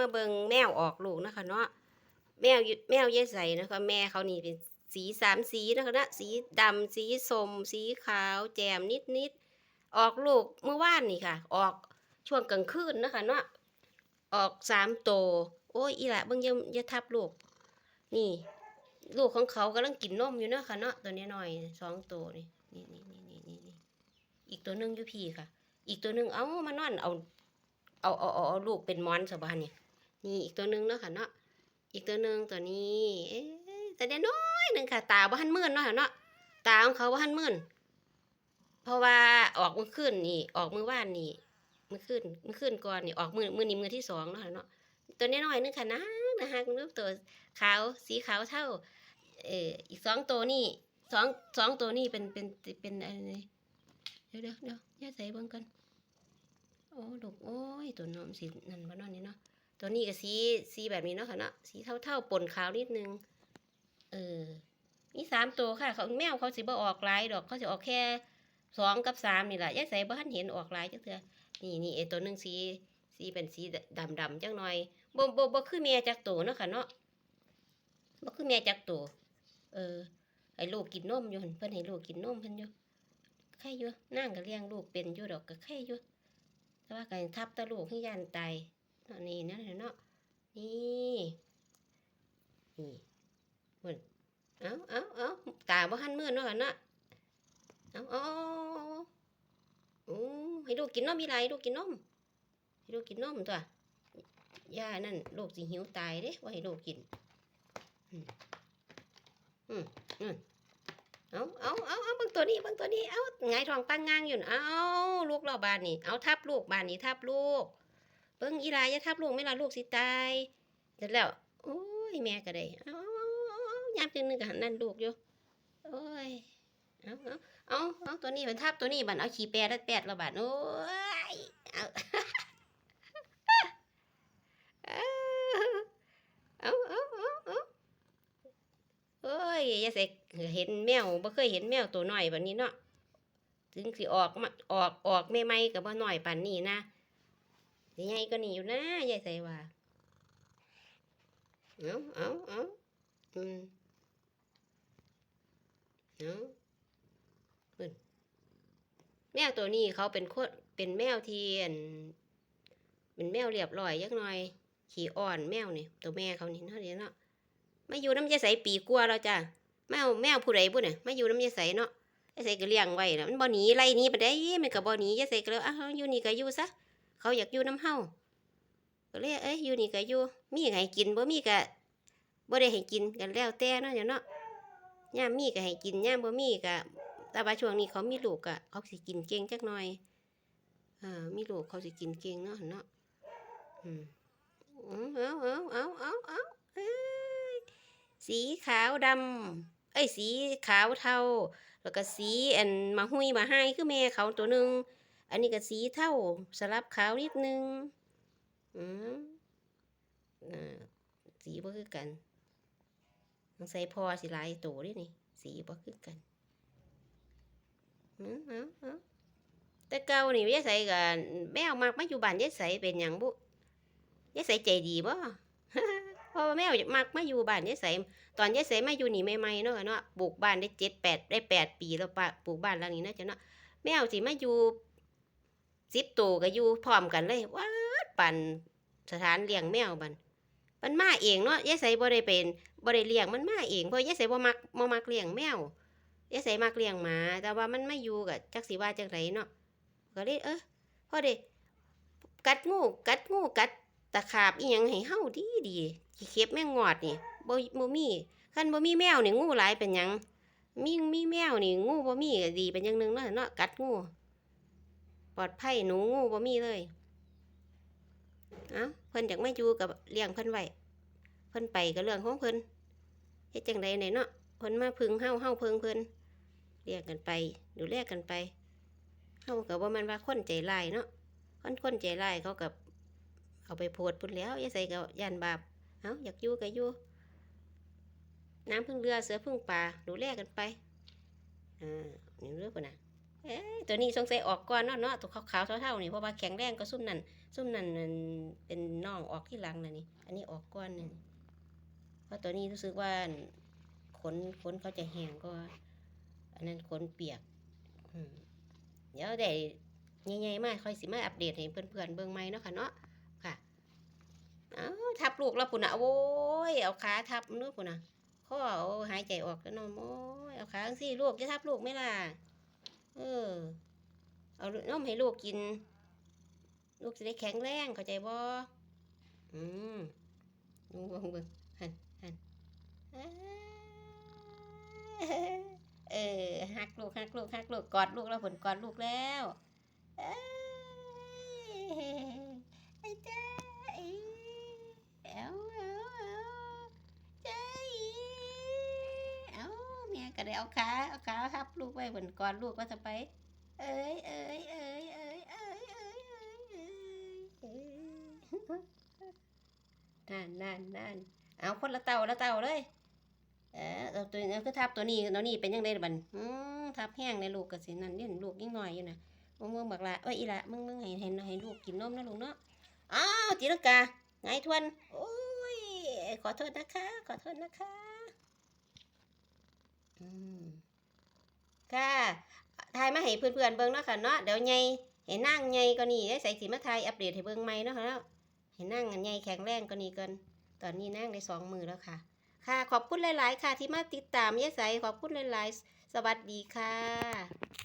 มาเบิงแมวออกลูกนะคะเนาะแมวแมวเยใสนะคะ แม่เขานี่เป็นสีสามสีนะคะนะสีดำสีส้มสีขาว แจมนิดนิดๆออกลูกเมื่อวานนี่ค่ะ ออกช่วงกลางคืนนะคะเนาะออกสามโตวโอ้ยอีหละเบิ่งย่าย่าทับลูก นี่ ลูกของเขากำลังกินนมอยู่เนาะค่ะเนาะตัวนี้หน่อยสองตัวนี่นี่นี่นี่นี่นี่นี่อีกตัวหนึงอยู่พี่ค่ะ อีกตัวหนึงเอามานอนเอาเอาเอาเอาลูกเป็นมอนสบานเนี่ย นี่อีกตัวหนึ่งเนาะค่ะเนาะอีกตัวหนึ่งตัวนี้เอ๊แต่เด็น้อยหนึ่งค่ะ ตาบ่หันมื่นเนาะค่ะเนาะตาของเขาบ่หันมื่นเพราะว่าออกมือขึ้นนี่ ออกมือว่านนี่มือขึ้นมือขึ้นก่อนนี่ออกมือมือนี้มือที่สองเนาะค่ะเนาะตัวน้อยๆนึงค่ะนะนะฮะคุณลูกตัวขาวสีขาวเท่าเอออีกสองตัวนี่สองสองตัวนี่เป็นเป็นเป็นอะไรเดี๋ยวเดี๋ยวเดี๋ยวแยกใส่เบิ่งกันโอ้ลูกโอ้ยตัวน้อมสีนั่นบ่เนอนนี่เนาะ ตัวนี้ก็สีสีแบบนี้เนาะค่ะเนาะสีเท่าๆปนขาวนิดนึง เออมีสามตัวค่ะเขาแมวเขาสิบ่ออกลายดอกเขาสิออกแค่สองกับสามนี่แหละยายใส่บ่ทันเห็นออกลายจักเทื่อนี่นี่ไอตัวหนึ่งสีสีเป็นสีดำดำๆจังหน่อยบ่บ่บ่คือแม่จักตัวเนาะค่ะเนาะบ่คือแม่จักตัวเออให้ลูกกินนมอยู่หั่นเพิ่นให้ลูกกินนมเพิ่นอยู่ไข่อยู่นั่งก็เลี้ยงลูกเป็นอยู่ดอกก็ไข่อยู่แต่ว่าการทับตะลูกให้ยันตาย เนาะนี่นะเนาะนี่นี่เหมือนเอาเอาเอาตาบ่หันมือเนาะเนาะเอาเอาอาโอ้ให้ลูกกินนมมีไรลูกกินนมให้ลูกกินนมตัวย่านั่นลูกสิหิวตายเด้ว่าให้ลูกกินอืมอืมเอาเอาเอาเอาบางตัวนี้บางตัวนี้เอาไงทองตั้งงางอยู่เอาลูกเราบานนี่เอาทับลูกบานนี่ทับลูก เบิ่งอีลายอย่าทับลูกไม่ละลูกสิตายเสร็จแล้วโอ้ยแม่ก็ได้เอาเอาเอายามจังนึงก็หันนั่นลูกอยู่โอ้ยเอาเอาเอาเอาตัวนี้มันทับตัวนี้บันเอาขี้แปรแล้วแปดและบาดโอ้ยเอาเอาเอาเอาเอาเอ้ยย่าใส่เห็นแมวบ่เคยเห็นแมวตัวน้อยแบบนี้เนาะถึงสิออกมาออกออกใหม่กับบ่น้อยปานนี้นะ สิใหญ่ก็นี่อยู่นะยายใส่ว่าเอาเอาเอาอืมเอาเพิ่นแมวตัวนี้เขาเป็นโคนเป็นแมวเที่อั่นเป็นแมวเรียบร้อยยักหน่อย ขี้อ่อนแมวนี่ตัวแม่เขานี่เนาะเดี๋ยวเนาะมาอยู่น้ำยาใสปีกลัวาแล้วจ้ะแมวแมวผู้ใดบุ่นน่ะมาอยู่น้ำยาใสเนาะยาใสก็เลี้ยงไว้แล้วมันบ่หนีไล่นี้ไปได้มันก็บ่หนียาใสก็เลยอ้าวอยู่นี่ก็อยู่ซะ เขาอยากอยู่น้ำเฮาก็เลยเอ้ยอยู่นี่ก็อยู่มีให้กินบ่มีก็บ่ได้ให้กินกันแล้วแต่เนาะเดี๋ยวเนาะยามมีก็ให้กินยามบ่มีก็แต่ว่าช่วงนี้เขามีลูกก็เขาสิกินเก่งจักหน่อยอ่ามีลูกเขาสิกินเก่งเนาะเนาะอืมเอาเอาเอาเอาเอาเอ้สีขาวดำเอ้ยสีขาวเทาแล้วก็สีอันมาหุยมาให้คือแม่เขาตัวหนึ่ง อันนี้ก็สีเท่าสลับขาวนิดนึง อืมอ่าสีบ่คือกันต้องใส่พอสิลายตัวเด้วยนี่ สีบ่คือกันอืมอาเอแต่เก่านี่ยายใส่กับแมวมากมาอยู่บ้านยายใส่เป็นอย่างบุยายใสใจดีบ่เพราะว่าแมวมักมาอยู่บ้านยายใสตอนยายใสมาอยู่นี่ใหม่ๆเนาะเนาะปลูกบ้านได้เจ็ดแปดได้แปดปีแล้วปะปลูกบ้านหลังนี้เนาะจ้ะเนาะแมวสิมาอยู่ สิบตัวก็อยู่พร้อมกันเลยว้าดปันสถานเลี้ยงแมวบันมันมาเองเนาะยายใสบ่ได้เป็นบ่ได้เลี้ยงมันมาเองเพราะยายใส่บ่มักบ่มักเลี้ยงแมวยายใส่มักเลี้ยงหมา แต่ว่ามันไมาอยู่กับจักสิว่าจังไรเนาะก็เลยเออพ่อได้กัดงูกัดงูกัดตะขาบอีหยังให้เฮาดีดีขี้เข็บแม่งงอดนี่บ่บ่มีคันบ่มีแมวนี่งูหลายเป็นหยังมีมีแมวนี่งูบ่มีก็ดีเป็นอย่างหนึงเนาะเนาะกัดงู ปลอดภัยหนูงูบ่มีเลย เอ้าเพิ่นอยากไมาอยู่กับเลี้ยงเพิ่นไว้เพิ่นไปก็เรื่องของเพิ่นเฮ็ดจังไดไหนเนาะเพิ่นมาพึ่งเฮาเฮาพึ่งเพิ่นเลี้ยงกันไป ดูแลกันไปเฮาก็บ่แม่นว่าคนใจร้ายเนาะคนคนใจร้ายเขากับเอาไปโพดพุ่นแล้วอย่าใส่กับยันบาปเอาอยากอยู่ก็อยู่น้ำพึ่งเรือเสือพึ่งป่าดูแลกันไปอ่านี่เรื่องปะนะเอ้ย ตัวนี้สงสัยออกก่อนเนาะเนาะตัวขาวๆเท่าๆนี่เพราะว่าแข็งแรงก็ซุ่มนั่นซุ่มนั่นเป็นน่องออกที่หลังน่ะนี่ อันนี้ออกก่อนนี่เพราะตัวนี้รู้สึกว่าขนขนเขาจะแห้งก็ อันนั้นขนเปียกอืมเดี๋ยวได้ใหญ่ๆมากค่อยสิมาอัปเดตให้เพื่อนๆเบิ่งใหม่เนาะค่ะเนาะค่ะเอาทับลูกแล้วปุ่นน่ะโอ้ยเอาขาทับนู้นปุ่นน่ะข้อหายใจออกแล้วเนาะโอ้ยเอาขาจังซี่ลูกจะทับลูกไหมล่ะ เออ เอานมให้ลูกกิน ลูกจะได้แข็งแรงเข้าใจบ่อืมดูบิ่งเบิ่งหันหันเออหักลูกหักลูกหักลูกกอดลูกแล้วผลกอดลูกแล้ว เอ้ยไอ้เจ้าอีเอ้าเอ้าเอ้าเจ้าอีเอ้าแม่ ก็ได้เอาขาเอาขาทับ ลูกไว้บนก่อดลูกว่าจะไป เอ้ยเอ้ยเอ้ยเอ้ยเอ้ยเอ้ยเอ้ยเอ้ยเอ้ยนั่นนั่นนั่นเอาคนละเต่าละเต่าเลย เออตัวนี้คือทับตัวนี้ตัวนี้เป็นยังไงบันอืมทับแห้งในลูกกระสินั่นนี่ลูกยิ่งหน่อยอยู่นะมึงมึงบักละเอ้ยอีละมึงมึงให้ให้ให้ลูกกินนมนะลูกเนาะอ้าวจีรังกาไงทวนโอ้ยขอโทษนะคะ ขอโทษนะคะ ค่ะทายมาให้เพื่อนๆเบิ่งเนาะค่ะเนาะเดี๋ยวไงให้นั่งไงก็นี่ได้ใส่สีมาทายอัปเดตให้เบิ่งใหม่เนาะค่ะเนาะให้นั่งไงแข็งแรงก็นี่กันตอนนี้นั่งได้สองมือแล้วค่ะ ค่ะ ขอบคุณหลาย ๆ ค่ะ ที่มาติดตามยายใสขอบคุณหลาย ๆ สวัสดีค่ะ